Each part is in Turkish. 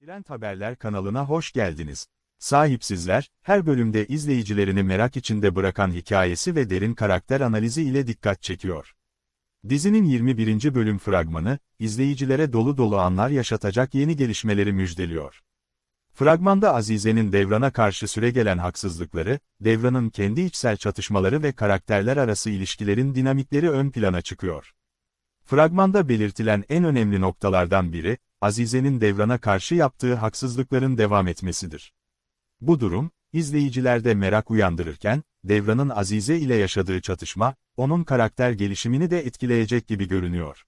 Trend Haberler kanalına hoş geldiniz. Sahipsizler, her bölümde izleyicilerini merak içinde bırakan hikayesi ve derin karakter analizi ile dikkat çekiyor. Dizinin 21. bölüm fragmanı, izleyicilere dolu dolu anlar yaşatacak yeni gelişmeleri müjdeliyor. Fragmanda Azize'nin Devran'a karşı süregelen haksızlıkları, Devran'ın kendi içsel çatışmaları ve karakterler arası ilişkilerin dinamikleri ön plana çıkıyor. Fragmanda belirtilen en önemli noktalardan biri, Azize'nin Devran'a karşı yaptığı haksızlıkların devam etmesidir. Bu durum, izleyicilerde merak uyandırırken, Devran'ın Azize ile yaşadığı çatışma, onun karakter gelişimini de etkileyecek gibi görünüyor.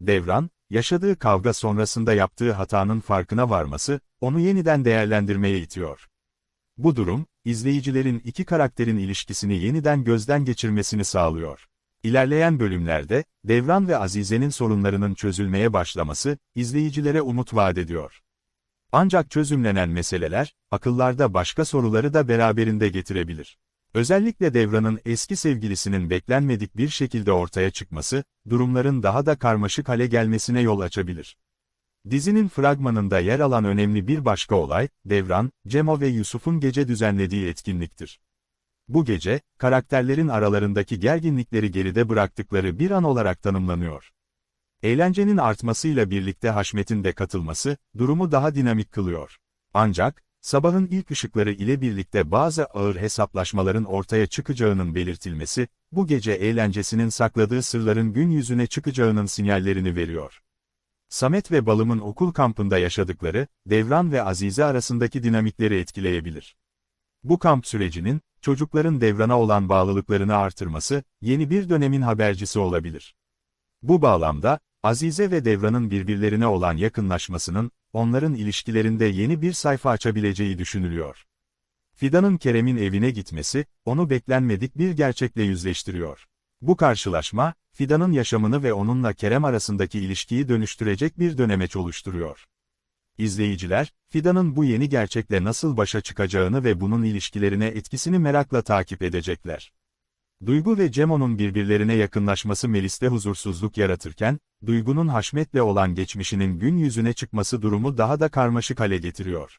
Devran, yaşadığı kavga sonrasında yaptığı hatanın farkına varması, onu yeniden değerlendirmeye itiyor. Bu durum, izleyicilerin iki karakterin ilişkisini yeniden gözden geçirmesini sağlıyor. İlerleyen bölümlerde, Devran ve Azize'nin sorunlarının çözülmeye başlaması, izleyicilere umut vaat ediyor. Ancak çözümlenen meseleler, akıllarda başka soruları da beraberinde getirebilir. Özellikle Devran'ın eski sevgilisinin beklenmedik bir şekilde ortaya çıkması, durumların daha da karmaşık hale gelmesine yol açabilir. Dizinin fragmanında yer alan önemli bir başka olay, Devran, Cemo ve Yusuf'un gece düzenlediği etkinliktir. Bu gece, karakterlerin aralarındaki gerginlikleri geride bıraktıkları bir an olarak tanımlanıyor. Eğlencenin artmasıyla birlikte Haşmet'in de katılması, durumu daha dinamik kılıyor. Ancak, sabahın ilk ışıkları ile birlikte bazı ağır hesaplaşmaların ortaya çıkacağının belirtilmesi, bu gece eğlencesinin sakladığı sırların gün yüzüne çıkacağının sinyallerini veriyor. Samet ve Balım'ın okul kampında yaşadıkları, Devran ve Azize arasındaki dinamikleri etkileyebilir. Bu kamp sürecinin, çocukların Devran'a olan bağlılıklarını artırması, yeni bir dönemin habercisi olabilir. Bu bağlamda, Azize ve Devran'ın birbirlerine olan yakınlaşmasının, onların ilişkilerinde yeni bir sayfa açabileceği düşünülüyor. Fidan'ın Kerem'in evine gitmesi, onu beklenmedik bir gerçekle yüzleştiriyor. Bu karşılaşma, Fidan'ın yaşamını ve onunla Kerem arasındaki ilişkiyi dönüştürecek bir dönemeç oluşturuyor. İzleyiciler, Fidan'ın bu yeni gerçekle nasıl başa çıkacağını ve bunun ilişkilerine etkisini merakla takip edecekler. Duygu ve Cemo'nun birbirlerine yakınlaşması Melis'te huzursuzluk yaratırken, Duygu'nun Haşmet'le olan geçmişinin gün yüzüne çıkması durumu daha da karmaşık hale getiriyor.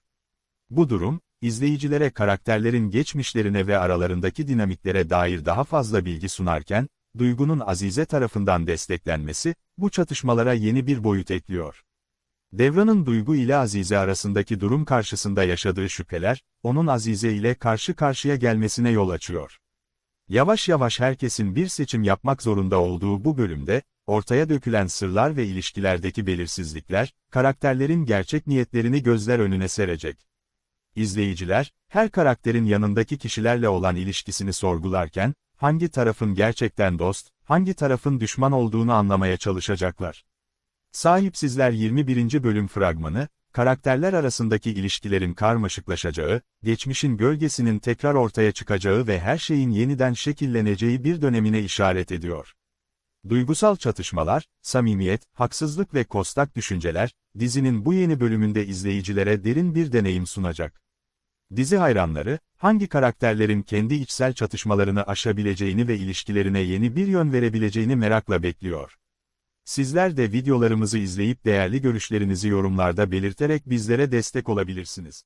Bu durum, izleyicilere karakterlerin geçmişlerine ve aralarındaki dinamiklere dair daha fazla bilgi sunarken, Duygu'nun Azize tarafından desteklenmesi, bu çatışmalara yeni bir boyut ekliyor. Devran'ın Duygu ile Azize arasındaki durum karşısında yaşadığı şüpheler, onun Azize ile karşı karşıya gelmesine yol açıyor. Yavaş yavaş herkesin bir seçim yapmak zorunda olduğu bu bölümde, ortaya dökülen sırlar ve ilişkilerdeki belirsizlikler, karakterlerin gerçek niyetlerini gözler önüne serecek. İzleyiciler, her karakterin yanındaki kişilerle olan ilişkisini sorgularken, hangi tarafın gerçekten dost, hangi tarafın düşman olduğunu anlamaya çalışacaklar. Sahipsizler 21. bölüm fragmanı, karakterler arasındaki ilişkilerin karmaşıklaşacağı, geçmişin gölgesinin tekrar ortaya çıkacağı ve her şeyin yeniden şekilleneceği bir dönemine işaret ediyor. Duygusal çatışmalar, samimiyet, haksızlık ve kostak düşünceler, dizinin bu yeni bölümünde izleyicilere derin bir deneyim sunacak. Dizi hayranları, hangi karakterlerin kendi içsel çatışmalarını aşabileceğini ve ilişkilerine yeni bir yön verebileceğini merakla bekliyor. Sizler de videolarımızı izleyip değerli görüşlerinizi yorumlarda belirterek bizlere destek olabilirsiniz.